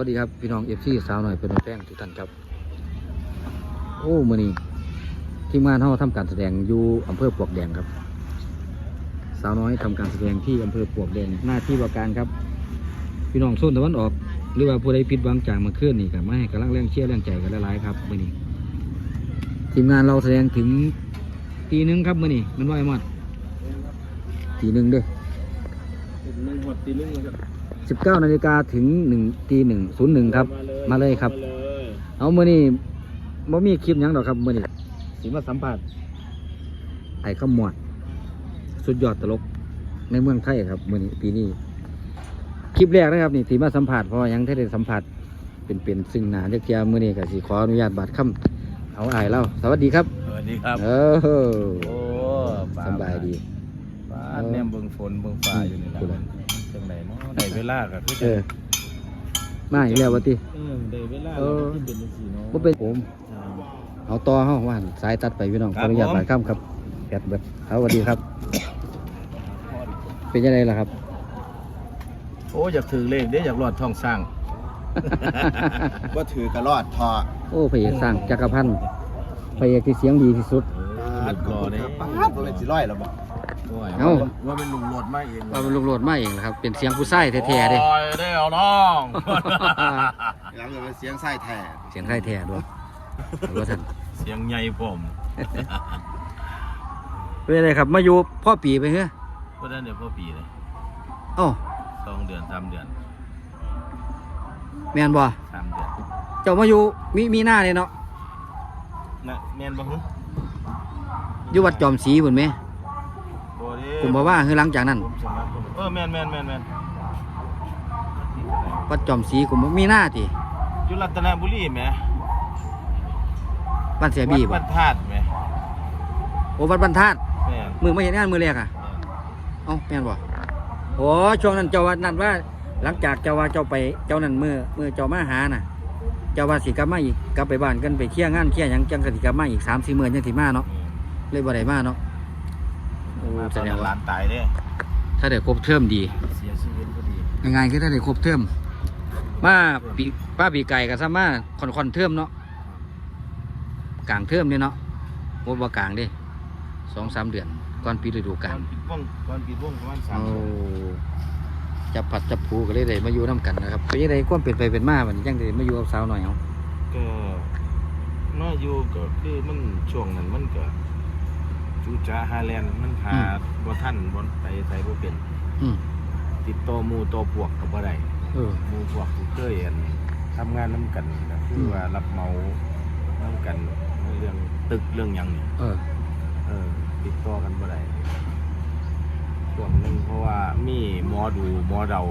สวัสดีครับพี่น้องเอฟซีสาวหน่อยเป็นแป้งทุกท่านครับโอ้มือนี้ทีมงานเขาทำการแสดงอยู่อำเภอปวกแดงครับ สาวน้อยทำการแสดงที่อำเภอปวกแดงหน้าที่ว่าการครับ พี่น้องโซนตะวันออก หรือว่าผู้ใดผิดหวังจากมาเคลื่อนนี่กับไม่ให้กำลังแรงเชียร์แรงใจกันหลายๆครับมือนี้ทีมงานเราแสดงถึงตีหนึ่งครับมือนี้มันว่าไอ้หมดตีหนึ่งเด้อหนึ่งหมดตีหนึ่งเลยครับ สิบเก้านาฬิกาถึงหนึ่งตีหนึ่งศูนย์หนึ่งครับ มาเลยครับมาเลยเอามื่อนี้บ่มีคลิปหยังดอกครับมื่อนี้สิมาสัมภาษณ์ไอ้ขมวด สุดยอดตลกในเมืองไทยครับมื่อนี้ปีนี้คลิปแรกนะครับนี่ที่มาสัมผัสเพราะว่ายังได้สัมผัสเป็นเป็นซึ่งหนาเรียกเทียมื่อนี้ก็สิขออนุญาตบาดคำเอาอายเล่าสวัสดีครับ สวัสดีครับ เออโอ้ป่สบายดีบ้านเนี่ยเบิ่งฝนเบิ่งฟ้าอยู่นี่นะอืม จังไหนเนาะได้เวลาก็คือเออมาอีกแล้ววะติ เออได้เวลาเออที่เป็นจังซี่เนาะบ่เป็นผม อ่า เอาต่อเฮาว่าหั่นสายตัดไปพี่น้องคขรัอบอนุญาตผมบาดคำครับแกดเบิดเอาสวัสดีครับ เป็นยังไงล่ะครับ โอ้อยากถือเลขเด้อยากรอดทองสร้างก็ถือกระรอดทอโอ้พระเอกสร้างจักรพันธ์พระเอกที่เสียงดีที่สุดเรียบร้อยเด้ป้าดตัวเป็นสิร้อยแล้วบ่โอ้ย เอ้า ว่าเป็นลุงโหลดมาเองเราเป็นลูกโหลดมาเองนะครับ เป็นเสียงผู้ชายแท้ๆเด้โอ้ยได้เอาน้อง หลังจากเป็นเสียงไส้แท้เสียงไทยแท้ด้วยเอาว่าท่านเสียงใหญ่ผมเป็นอะไรครับ มาอยู่พ่อปีไปเฮ้ยเพราะนั้นเดี๋ยวพ่อปีเลยเอ้าสองเดือนสามเดือนแม่นบ่สามเดือนเจ้ามาอยู่มีมีหน้าเลยเนาะนะแม่นบ่ฮึอยู่วัดจอมศรีพุ่นไหม บ่เด้ผมบอกว่าคือหลังจากนั้นผมสมัครผมเออแม่นแม่นแม่นแม่นวัดจอมศรีผมมีหน้าติอยู่รัตนบุรีแหมบ้านเสียบีบ่วัดธาตุแหมโอ้วัดบรรทัดแม่นมือไม่เห็นงานมือแรกอะเอ้าแม่นบ่โอ้ช่วงนั้นเจ้าว่านั่นว่า หลังจากเจ้าว่าเจ้าไปเจ้านั่นมือมือเจ้ามาหาน่ะ เจ้าว่าสิกลับมาอีกกลับไปบ้านกันไปเคลียร์งานเคลียร์หยังจังก็สิกลับมาอีกสามสี่หมื่นจังสิมาเนาะเลยบ่ได้มาเนาะ โอ้มาตแสอนดนั้งนหว่าลานตายเด้ถ้าได้ครบเทอมดี เสียชีวิตพอดีง่ายๆคือถ้าได้ครบเทอมมาปีป้าปีไก่กับซามาคอนคอนๆเทอมเนาะกลางเทอมเนี่ยเนาะบ่ว่ากลางเด้สองสามเดือนก่อนปีฤดูก่กาอลนปิดวงก่อนปิดวงประมาณสามโอ้เดือนจับผัดจับผูก็เลยได้มาอยู่น้กันนะครับเป็นยังไงความเป็นไปเป็นมาบัดนี้ยังได้มาอยู่กับสาวหน่อยเอาก็มาอยู่ก็คือมันช่วงนั้นมันก็ จูจ้าฮาแลนด์มันหาบ่ทันบ่ไปไสบ่เป็นอืมติดต่อหมู่ต่อพวกก็บ่ได้เออ หมู่พวกที่เคยอันทำงานนํกันก็คือว่ารับเหมานํกันเรื่องตึกเรื่องหยังนี่เออ เออ ติดต่อกันบ่ได้ช่วงหนึงเพราะว่ามีหมอดูหมอเดา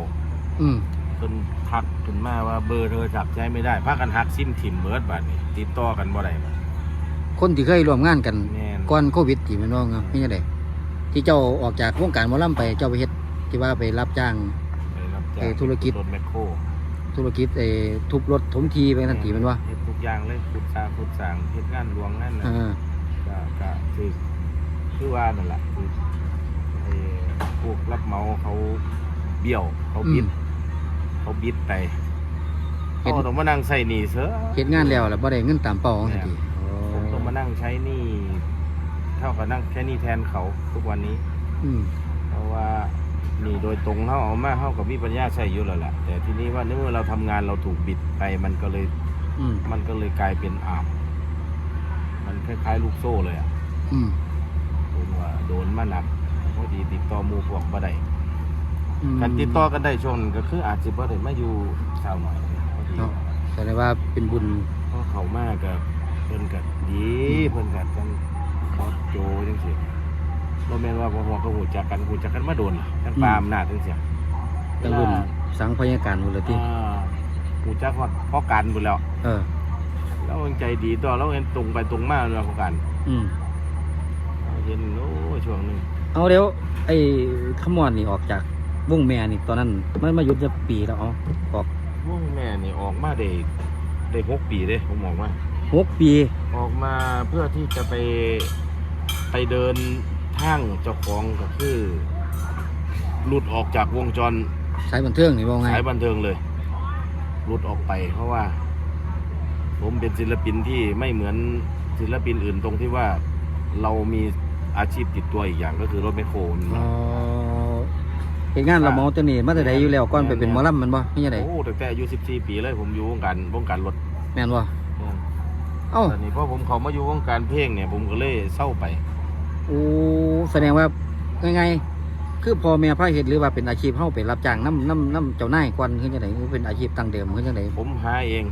อืมเพิ่นทักขึ้นมาว่าเบอร์โทรศัพท์ใช้ไม่ได้พากันหักซิมถิ่มเบิดบัดนี้ติดต่อกันบ่ได้บัดคนที่เคยร่วมงานกัน แม่น ก่อนโควิดที่แมันว่าไงไม่ใช่ไดที่เจ้าออกจากวงการหมอลำไปเจ้าไปเฮ็ดที่ว่าไปรับจ้าง ไปรับจ้างเอ่อธุรกิจ รถแมคโครธุรกิจไอ้ทุบรถถมทีไปนั่นทีแมันว่าเฮ็ดทุกอย่างเลยขุดสร้างขุดสร้างเฮ็ดงานหลวงนั่นน่ะอ่าก็ก็คือคือว่านั่นแหละคือไอ้พวกรับเหมาเขาเบี้ยวเขาบิด เขาบิดไปเขาต้องมานั่งใส่หนี้เสือเฮ็ดงานแล้วแล้วบ่ได้เงินตามเป้าของทันทีผมต้องมานั่งใช้หนี้ เท่ากับนั่งใช้หนี้แทนเขาทุกวันนี้ อืมเพราะว่าหนี่โดยตรงเขาเอามาเขากับมีปัญญาใช้อยู่แล้วแหละแต่ทีนี้ว่าเมื่อเราทำงานเราถูกบิดไปมันก็เลย อืมมันก็เลยกลายเป็นอาบมันคล้ายๆ ลูกโซ่เลยอะอืมผมว่าโดนมาหนักพอดีติดต่อหมูพวกบ่ได้อืม การติดต่อกันได้ช่วงนั้นก็คืออาจจะบ่ได้มาอยู่สาวหน่อยพอดีเนาะ แสดงว่าเป็นบุญ เพราะเขามากกับเพิ่นกัดีเพิ่นกัจังบอส โจจังซี่บ่แม่นว่าบ่ฮู้ก็ฮู้จักกันฮู้จักกันมาโดนล่ะจังปาอำนาจจังซี่เป็นบุญสังพยาการบุญละติอ่าฮู้จักฮอดพอกันพุ่นแล้ว เออแล้วมันใจดีตัวเราเห็นตรงไปตรงมาแล้วพอกันอืมเห็นโอ้ช่วงหนึงเอาเดี๋ยวไอ้ขมอนนี่ออกจากวงแม่นี่ตอนนั้นมันมาหยุดจะปีแล้วเอาออกวงแม่นี่ออกมาได้ได้หกปีเด้ผมบอกว่าหกปี ออกมาเพื่อที่จะไป ไปเดินทางเจ้าของก็คือหลุดออกจากวงจรสายบันเทิงนี่ว่าไงสายบันเทิงเลยหลุดออกไป เพราะว่า ผมเป็นศิลปินที่ไม่เหมือนศิลปินอื่นตรงที่ว่าเรามีอาชีพติดตัวอีกอย่างก็คือรถแมคโครนี่อ๋อเฮ็ดงานเราเมาแตะนี่มาแต่ใดอยู่แล้วก่อนไปเป็นหมอลำแมันบ่มีจังไดโอ้ตั้งแต่อายุ14ปีเลยผมอยู่วงการวงการรถแม่นบ่เอ้าตอนนี้พอผมเขามาอยู่วงการเพลงเนี่ยผมก็เลยเศร้าไป โอ้แสดงว่าไงคือพ่อแม่พาเฮ็ดหรือว่าเป็นอาชีพเฮาไปรับจ้างน้ำน้ำน้ำเจ้านายก่อนคือจังไดหรือเป็นอาชีพตั้งเดิมคือจังไดผมหาเอง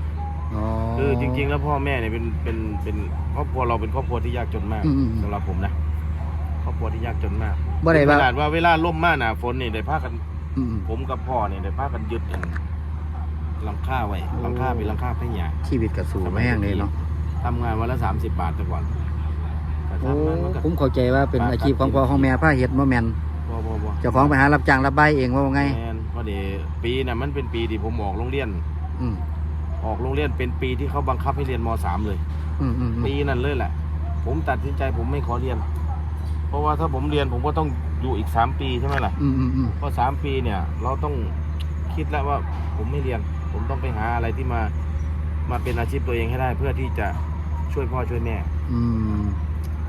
อ๋อคือจริง ๆ แล้วพ่อแม่เนี่ยเป็นเป็นเป็นครอบครัวเราเป็นครอบครัวที่ยากจนมากอืมๆสำหรับผมนะครอบครัวที่ยากจนมากบ่ได้ขว่านาดว่าเวลาล่มมาหนาฝนนี่ได้พากันอืมผมกับพ่อเนี่ยได้พากันยึดอันหลังคาไว้โอ้หลังคาเป็นหลังคาพญาชีวิตก็สู้มาแห้งเลยเนาะทำงานวันละสามสิบบาทแต่ก่อน แต่โอ้ทำงานมันก็ ผมเข้าใจว่าเป็นอาชีพของพ่อของแม่พาเฮ็ดบ่แม่นบ่บ่บ่เจ้าของไปหารับจ้างรับใบายเองว่าไง แม่นพอดีปีน่ะมันเป็นปีที่ผมออกโรงเรียน อืมออกโรงเรียนเป็นปีที่เขาบังคับให้เรียนมสามเลย อืมอืมอืมปีนั้นเลยแหละ ผมตัดสินใจผมไม่ขอเรียน เพราะว่าถ้าผมเรียนผมก็ต้องอยู่อีกสามปีใช่ไหมล่ะอืมอืมอืมเพราะสามปีเนี่ย เราต้องคิดแล้วว่าผมไม่เรียน ผมต้องไปหาอะไรที่มามาเป็นอาชีพตัวเองให้ได้ เพื่อที่จะช่วยพ่อช่วยแม่ อืม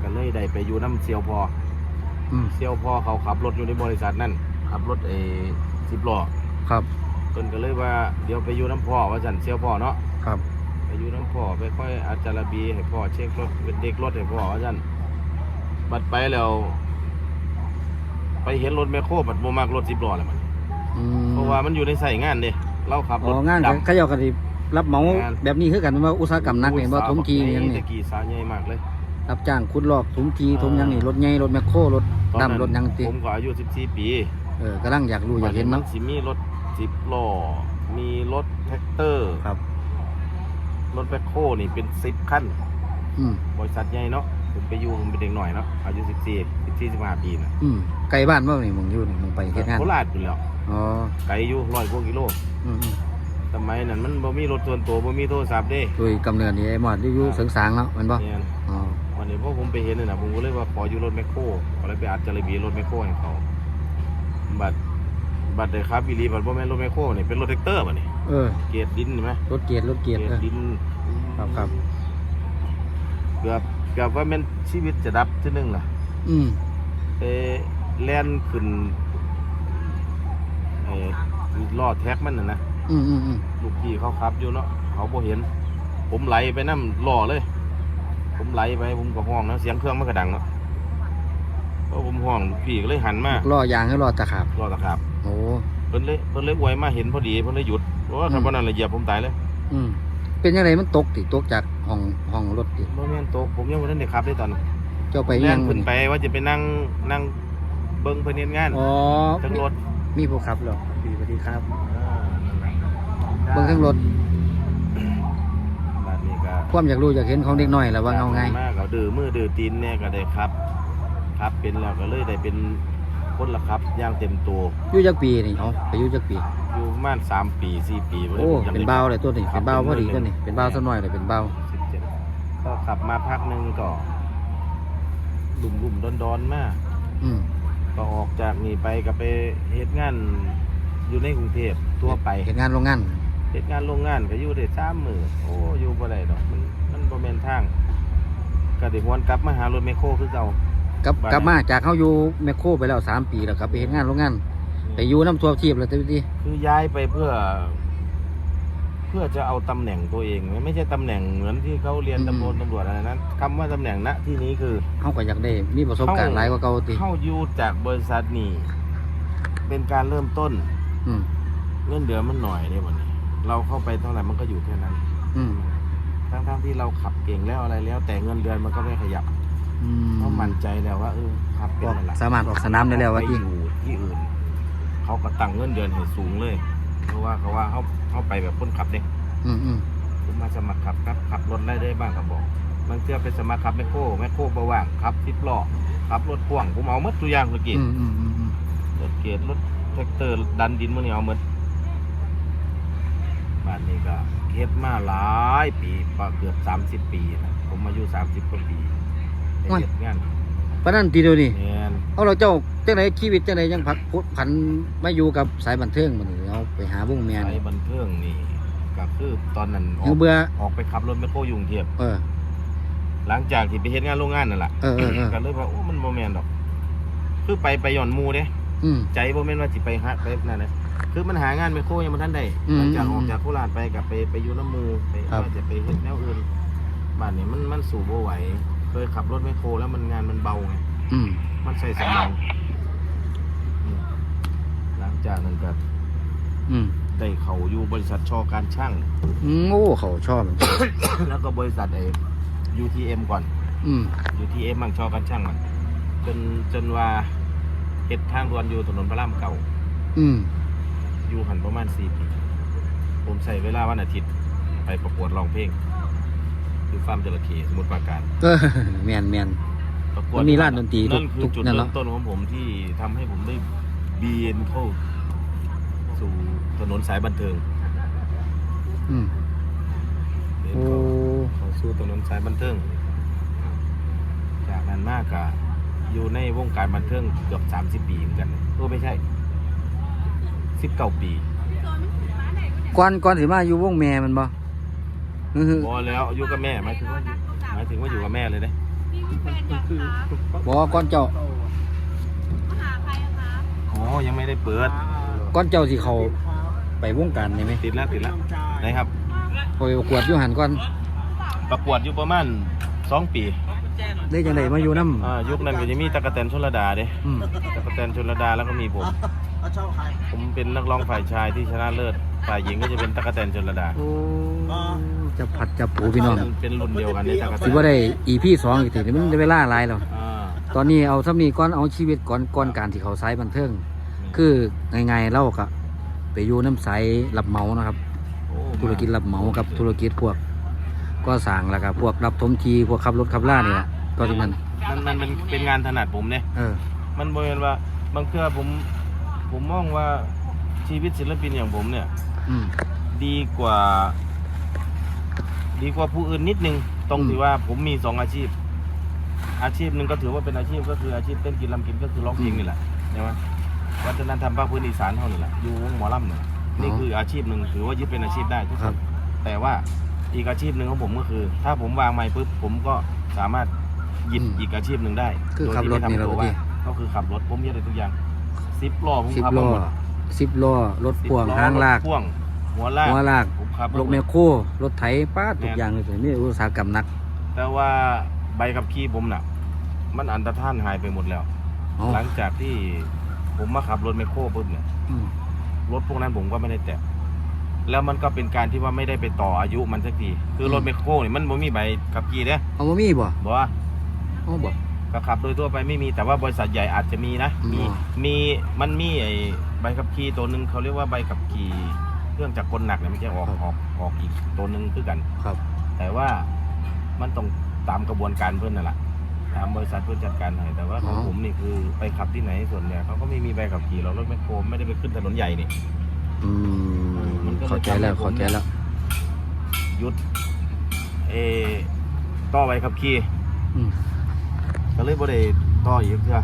ก็เลยได้ไปอยู่น้ำเซียวพออืมเซียวพอเขาขับรถอยู่ในบริษัทนั่นขับรถเอสิบล้อครับ เพิ่นก็เลยว่าเดี๋ยวไปอยู่น้ำพ่อว่าสันเซียวพ่อเนาะครับ ไปอยู่น้ำพ่อไปค่อยอาจารบีให้พ่อเช็ครถเป็นเด็กรถให้พ่อว่าสันบัดไปแล้ว ไปเห็นรถแมคโครบัดโมมากรถสิบล้อแหละมันอืมเพราะว่ามันอยู่ในใส่งานเด้เราขับอ๋รอถงานดเขาเจ้าก็สิรับเหมางานแบบนี้คือกันว่าอุตสาหกรรมหนักนี่บ่ถมทีหยังตะนี่กี้สาวใหญ่มากเลย รับจ้างขุดลอกถมทีถมหยังนี่รถใหญ่รถแมคโครรถตอนนั้นดำรถหยังติผมก็อายุ14 ปีเออกำลังอยากรู้อยากเห็นมัเนาะนสิมีรถสิบล้อมีรถแท็กเตอร์ ครับ รถแบคโฮนี่เป็นสิบคันอืมบริษัทใหญ่เนาะผมไปอยู่ผมเป็นเด็กหน่อยเนาะอายุ14 14 15ปีน่ะอืมไกลบ้านบ่นี่มึงอยู่นี่มึงไปเฮ็ดงานโคราชอยู่แล้วอ๋อไกลอยู่ร้อยกว่ากิโลอืมอืมสมัยนั้นมันบ่มีรถส่วนตัวบ่มีโทรศัพท์เด้โดยกำเนิดนี่ไอ้หมอดอยู่เสริงสางเนาะแม่นบ่เนี่ยอ๋อวั นนี้พอผมไปเห็นนี่นะผมก็เลยว่าขออยู่รถแมคโครก็เลยไปอัดจาระบีรถแมคโครให้เขาบัตรบัตรเดครับอีหลีบัตรบ่แม่นรถแมคโครนี่เป็นรถแท็กเตอร์บัดนี้เออ เกียร์ดินเห็นไหมรถเกียรติรถเกียรติเออดินครับครับเกือบเกือบว่าแม่นชีวิตจะดับทีนึงล่ะ อืมเออแล่นขึ้นเออล้อแท็กมันน่ะนะอืมอืมอืมลูกพี่เขาขับอยู่เนาะเขาบ่เห็น ผมไหลไปน้ำล้อเลย ผมไหลไปผมก็ห้องนะเสียงเครื่องมันก็ดังเนาะพอผมห้องลูกพี่ก็เลยหันมาล้อยางให้ล้อตะขาบล้อตะขาบโอ้เพิ่นเลยเพิ่นเลยอวยมาเห็นพอดีเพิ่นเลยหยุดเพราะว่าถ้าอืมบ่นั้นละเหยียบผมตายเลยอืมเป็นยังไงมันตกติตกจากห้องห้องรถติบ่แม่นตกผมยังบ่ทันได้ขับเลยตอนนั้นเจ้าไปแล่ยันงขึ้นไปว่าจะไปนั่งนั่งเบิ่งเพิ่นเฮ็ดงานอ๋อทั้งรถมีผู้ขับเหรอดีสวัสดีครับอ่านั่นแหละเบิ่งทั้งรถบัดนี้ก็ ความอยากรู้อยากเห็นของเด็กน้อยแล้วว่าเอาไงมากก็ดื้อมือดื้อตีนเนี่ยก็ได้ครับ ครับเป็นแล้วก็เลยได้เป็นคนละครับอย่างเต็มตัวอยู่จักปีนี่เอาไปอยู่จักปีอยู่ประมาณ3ปี4ปีบ่ได้โอ้ผมจำเป็นได้เบาเลยตัวนี้เป็นเบาพอดีตัวนี้เป็นเบาสักหน่อยเลยเป็นเบา17ก็ขับมาพักหนึงก็หลุมๆดอนๆมาอืมก็ออกจากนี่ไปก็ไปเฮ็ดงานอยู่ในกรุงเทพทั่วไปเห็นงานโรงงาน เฮ็ดงานโรงงานก็อยู่ได้สามมือโอ้อยู่บ่ได้ดอกมันมันบ่แม่นทางก็ได้วนกลับมาหารถแมคโครคือเก่า กลับบ้าน กลับมาจากเขาอยู่แมคโครไปแล้วสามปีแล้วกลับไปเห็นงานโรงงานไปอยู่น้ำทัวทีบแล้วทีนี้คือย้ายไปเพื่อ เพื่อจะเอาตำแหน่งตัวเองไม่ใช่ตำแหน่งเหมือนที่เขาเรียนตำรวจตำรวจอะไรนั้นคำว่าตำแหน่งณที่นี้คือ เขาก็อยากได้มีประสบการณ์หลายกว่าเก่าติเข้าอยู่จากบริษัทนี่เป็นการเริ่มต้น อืม เงินเดือนมันหน่อยเนี่ยวันนี้ เราเข้าไปเท่าไหร่มันก็อยู่แค่นั้น อืมทั้งๆที่เราขับเก่งแล้วอะไรแล้ว แต่เงินเดือนมันก็ไม่ขยับอืมเพราะมั่นใจแล้วว่าเออขับเป็อนอกแล้วล่ะสามารถออกสนามได้แล้วว่าไปที่อยู่ที่อื่น เขาก็ตั้งเงินเดือนให้สูงเลย เพราะว่าเขาว่าเขาเขาไปแบบคนขับเนี่ยอืมอืมผมมาสมัครขับครับขับรถได้ได้บ้างก็บอกบางเทื่อไปสมัครขับแมคโครแมคโครบว่างขับทิปล้อขับรถพ่วงผมเอาหมดตัวอย่างเมื่อกี้อืมอืมอืมอืมรถเกียร์รถแท็กเตอร์ดันดินมื่อนี้เอาหมด บ้านนี้ก็เฮ็ดมาหลายปีปเกือบสามสิบปีนะผมอายุสามสิบกว่าปีได้เฮ็ดงานปานนั้นทีเดียวนี่แม่นเอาเราเจ้าจังไหนชีวิตจังไหนยังพักพุผันมาอยู่กับสายบันเทิงมันนี่เอาไปหาวงแมน สายบันเทิงนี่ก็คือตอนนั้นอยัองกเบื่อ ออกไปขับรถแมคโครอยู่กรุงเทพเออ หลังจากที่ไปเฮ็ดงานโรงงานนั่นแหละเออเออเออ ก็เลยว่าโอ้มันบ่แม่นดอก คือไปไปหย่อนหมูเด้ อืมใจบ่แม่นว่าสิไปหาไปนั่นนะ คือมันหางานแมคโครยังบ่ทันได้อืมหลังจากออกจากโคราชไปกับไปไปอยู่น้ำหมูไปครับ ว่าจะไปเฮ็ดแนวอื่นบ้านนี้มันมันสู่บ่ไหว เคยขับรถแมคโครแล้วมันงานมันเบาไง อืม มันใส่สมองอืมหลังจากนั้นก็อืมได้เข้าอยู่บริษัทชอการช่าง อืมโอ้เขาชอบแล้วก็บริษัทไอ้ UTM ก่อน อืม UTM มั่งชอการช่างมันจนจนว่าเฮ็ดทางด่วนอยู่ถนนพระรามเก่า อืม อยู่หันประมาณ4ปี ผมใส่เวลาวันอาทิตย์ไปประกวดร้องเพลงอยู่ฟาร์มจระเข้สมุทรปราการเออแมนแมน ประกวดมันมีร้านดนตรีทุกนั่นคือทุกจุดนั่นเริ่เนาะมต้นของผมที่ทำให้ผมได้เบียนเข้าสู่ถนนสายบันเทิงอืมเดินโอ้เข้าเข้าสู่ถนนสายบันเทิง จากนั้นมากกะอยู่ในวงการบันเทิงเกือบ 30 ปีเหมือนกันโอ้ไม่ใช่ 19ปีก่อนก่อนสิมาอยู่วงแม่มันบ่อือฮึพอแล้วอยู่กับแม่หมายถึงว่าอยู่หมายถึงว่าอยู่กับแม่เลยเด้บ่ก่อนเจ้าอ๋อยังไม่ได้เปิดก่อนเจ้าสิเขาไปวงการนี่ไหมติดแล้วติดแล้วนะครับไปประกวดอยู่หันก่อนประกวดอยู่ประมาณ2ปีได้จังไดมาอยู่นำอ่ายุคนั้นก็จะมีตะกะแตนชลดาเด้อืมตะกะแตนชลดาแล้วก็มีผม ผมเป็นนักร้องฝ่ายชายที่ชนะเลิศ ฝ่ายหญิงก็จะเป็นตะกะแตนชลดา โอ้จะผัดจะปูพี่น้องเป็นเป็นรุ่นเดียวกันในตะกะแตนสิบ่ได้ EP 2อีกทีนี่มันได้เวลาหลายแล้วอ่าตอนนี้เอาซ้ำนี้ก่อนเอาชีวิตก่อนก่อนการที่เขาสายบันเทิง คือง่ายๆเล่าก็ไปอยู่น้ำใสรับเหมานะครับ โอ้ธุรกิจรับเหมากับธุรกิจพวกก็สั่งแล้วก็พวกรับถมทีพวกขับรถขับล่านี่แหละก็ที่มันมันมันเป็นเป็นงานถนัดผมเนี่ย เออ มันบ่แม่นว่าบางเทื่อผม ผมมองว่าชีวิตศิลปินอย่างผมเนี่ย อืม ดีกว่า ดีกว่าผู้อื่นนิดนึง ตรงอืม ที่ว่าผมมีสองอาชีพ อาชีพหนึ่งก็ถือว่าเป็นอาชีพก็คืออาชีพเต้นกินลำกินก็คือร้องเพลงนี่แหละใช่ไหมวัฒนธรรมภาคพื้นอีสานเท่านี่แหละอยู่วงหมอลำเนี่ยนี่คืออาชีพหนึ่งถือว่ายึดเป็นอาชีพได้ทุกคครับนแต่ว่าอีกอาชีพหนึ่งของผมก็คือ ถ้าผมวางไม้ปุ๊บผมก็สามารถหยิบอืมอีกอาชีพหนึ่งได้คือโดยขับที่รถไม่นี่ทำแหละตัวพี่ว่าก็คือขับรถผมเยอะเลยทุกอย่าง สิบล้อผมสิบขับล้อมาหมดสิบล้อรถพ่วงสิบล้อหางลาก รถพ่วงหัวลากหัวลาก ผมขับรถหแมมคดโครรถไถป้าดทุกแม่นอย่างเลยตัวนี้อุตสาหกรรมหนักแต่ว่าใบขับขี่ผมน่ะ มันอันตรธานหายไปหมดแล้วอ๋อหลังจากที่ผมมาขับรถไมคโครปุ๊บเนี่ยอืมรถพวกนั้นผมก็ไม่ได้แตะแล้วมันก็เป็นการที่ว่าไม่ได้ไปต่ออายุมันสักทีคือรถไมคโครเนี่ยมันไม่มีใบขับขี่เด้เอาบ่มีบ่บอกว่าอ๋อบ่ ก็ขับโดยทั่วไปไม่มีแต่ว่าบริษัทใหญ่อาจจะมีนะ มีอ๋อมีมันมีไอ้ใบขับขี่ตัวหนึ่งเขาเรียกว่าใบขับขี่เครื่องจักรกลหนักเนี่ยไม่ใช่ออกออกออกอีกตัวหนึ่งคือกัน ครับ แต่ว่ามันต้องตามกระบวนการเพื่อนนั่นแหละตามบริษัทเพื่อนจัดการให้แต่ว่าของอ๋อ ผมนี่คือไปขับที่ไหนส่วนเนี่ยเขาก็ไม่มีใบขับขี่เรารถแมคโครไม่ได้ไปขึ้นถนนใหญ่นี่ อืมมันก็เลยเข้าใจแล้วทำให้ผม เข้าใจแล้ว หยุดเออต่อใบขับขี่อืม ก็เลยบ่ได้ต่ออีกเทื่อ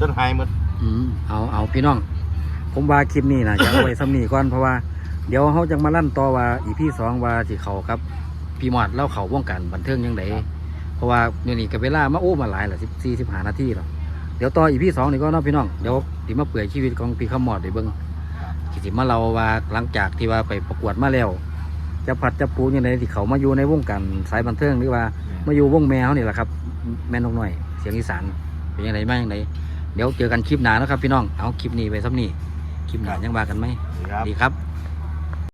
จนหายหมดอืมเอาเอาพี่น้อง ผมว่าคลิปนี้นะจะเอาไว้ซ้ำนีก่อนเพราะว่าเดี๋ยวเขาจะมาลั่นต่อว่าอีพี่สองว่าสิเขาครับ พี่มอดเล่าเขาว่องการบันเทิงยังไงเพราะว่าเดี๋ยวนี้กับเวลามาโอ้มาหลายหละสิบสี่สิบห้านาทีแล้วเดี๋ยวต่ออีพี่สองนี่ก็เนาะพี่น้องเดี๋ยวสิมาเปื่อยชีวิตของพี่ขมอดเดี๋ยวเบิ้งสิสิมาเราว่าหลังจากที่ว่าไปประกวดมาแล้ว จะผัดจะปูยังไงที่เขามาอยู่ในวงการสายบันเทิงหรือว่ามาอยู่วงแมวนี่แหละครับ แม่นกหน่อย เสียงอีสานเป็นยังไงบ้างยังไงเดี๋ยวเจอกันคลิปหน้านะครับพี่น้องเอาคลิปนี้ไปซ้ำนี่คลิปหน้ายังว่ากันไหมครับ ดีครับ